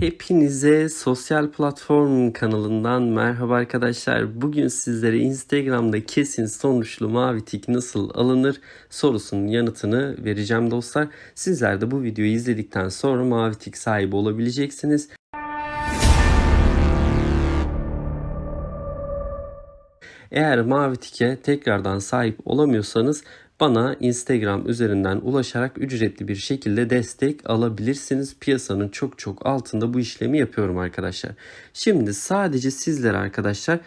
Hepinize sosyal platform kanalından merhaba arkadaşlar. Bugün sizlere Instagram'da kesin sonuçlu mavi tik nasıl alınır sorusunun yanıtını vereceğim dostlar. Sizler de bu videoyu izledikten sonra mavi tik sahibi olabileceksiniz. Eğer mavi tike tekrardan sahip olamıyorsanız bana Instagram üzerinden ulaşarak ücretli bir şekilde destek alabilirsiniz. Piyasanın çok çok altında bu işlemi yapıyorum arkadaşlar. Şimdi sadece sizlere arkadaşlar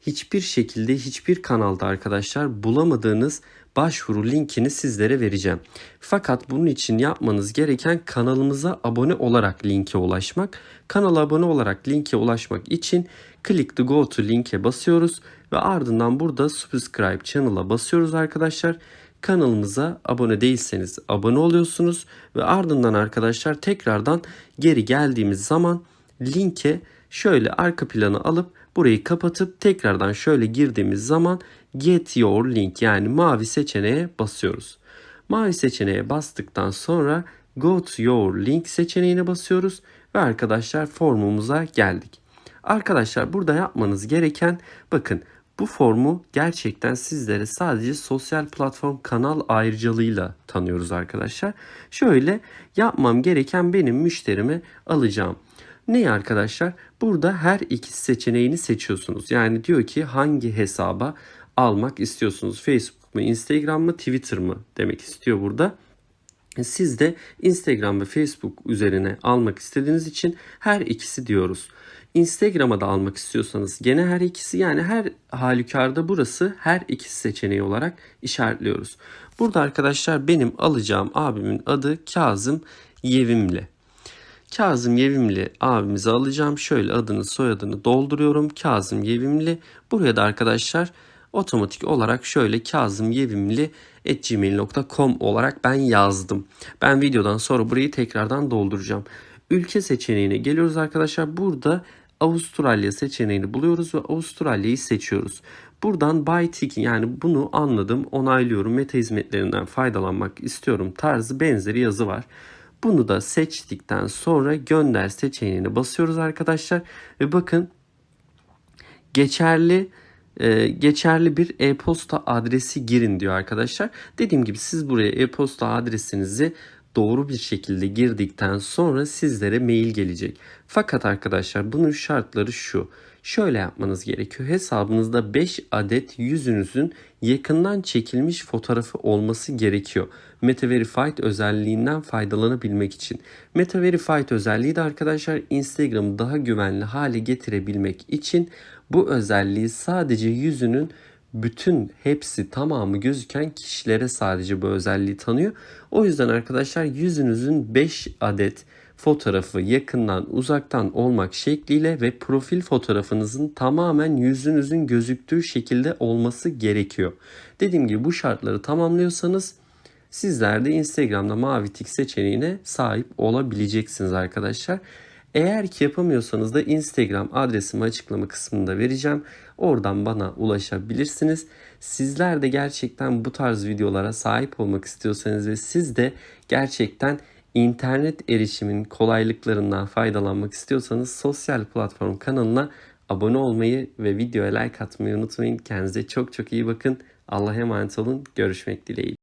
hiçbir şekilde hiçbir kanalda arkadaşlar bulamadığınız başvuru linkini sizlere vereceğim. Fakat bunun için yapmanız gereken kanalımıza abone olarak linke ulaşmak. Kanala abone olarak linke ulaşmak için click to go to linke basıyoruz ve ardından burada subscribe channel'a basıyoruz arkadaşlar. Kanalımıza abone değilseniz abone oluyorsunuz ve ardından arkadaşlar tekrardan geri geldiğimiz zaman linke şöyle arka planı alıp burayı kapatıp tekrardan şöyle girdiğimiz zaman get your link yani mavi seçeneğe basıyoruz. Mavi seçeneğe bastıktan sonra go to your link seçeneğine basıyoruz ve arkadaşlar formumuza geldik. Arkadaşlar burada yapmanız gereken bakın bu formu gerçekten sizlere sadece sosyal platform kanal ayrıcalığıyla tanıyoruz arkadaşlar. Şöyle yapmam gereken benim müşterimi alacağım. Ne arkadaşlar? Burada her iki seçeneğini seçiyorsunuz. Yani diyor ki hangi hesaba almak istiyorsunuz? Facebook mu, Instagram mı, Twitter mı demek istiyor burada. Siz de Instagram ve Facebook üzerine almak istediğiniz için her ikisi diyoruz. Instagram'a da almak istiyorsanız gene her ikisi yani her halükarda burası her ikisi seçeneği olarak işaretliyoruz. Burada arkadaşlar benim alacağım abimin adı Kazım Yevimli. Kazım Yevimli abimizi alacağım. Şöyle adını soyadını dolduruyorum. Kazım Yevimli. Buraya da arkadaşlar otomatik olarak şöyle Kazım Yevimli gmail.com olarak ben yazdım. Ben videodan sonra burayı tekrardan dolduracağım. Ülke seçeneğine geliyoruz arkadaşlar. Burada Avustralya seçeneğini buluyoruz ve Avustralya'yı seçiyoruz. Buradan buy ticket yani bunu anladım, onaylıyorum, meta hizmetlerinden faydalanmak istiyorum tarzı benzeri yazı var. Bunu da seçtikten sonra gönder seçeneğine basıyoruz arkadaşlar. Ve bakın geçerli e, geçerli bir e-posta adresi girin diyor arkadaşlar. Dediğim gibi siz buraya e-posta adresinizi doğru bir şekilde girdikten sonra sizlere mail gelecek. Fakat arkadaşlar bunun şartları şu. Şöyle yapmanız gerekiyor. Hesabınızda 5 adet yüzünüzün yakından çekilmiş fotoğrafı olması gerekiyor. Meta Verified özelliğinden faydalanabilmek için. Meta Verified özelliği de arkadaşlar Instagram'ı daha güvenli hale getirebilmek için bu özelliği sadece yüzünün bütün hepsi tamamı gözüken kişilere sadece bu özelliği tanıyor. O yüzden arkadaşlar yüzünüzün 5 adet fotoğrafı yakından uzaktan olmak şekliyle ve profil fotoğrafınızın tamamen yüzünüzün gözüktüğü şekilde olması gerekiyor. Dediğim gibi bu şartları tamamlıyorsanız sizler de Instagram'da mavi tik seçeneğine sahip olabileceksiniz arkadaşlar. Eğer ki yapamıyorsanız da Instagram adresimi açıklama kısmında vereceğim. Oradan bana ulaşabilirsiniz. Sizler de gerçekten bu tarz videolara sahip olmak istiyorsanız ve siz de gerçekten internet erişimin kolaylıklarından faydalanmak istiyorsanız sosyal platform kanalına abone olmayı ve videoya like atmayı unutmayın. Kendinize çok çok iyi bakın. Allah'a emanet olun. Görüşmek dileğiyle.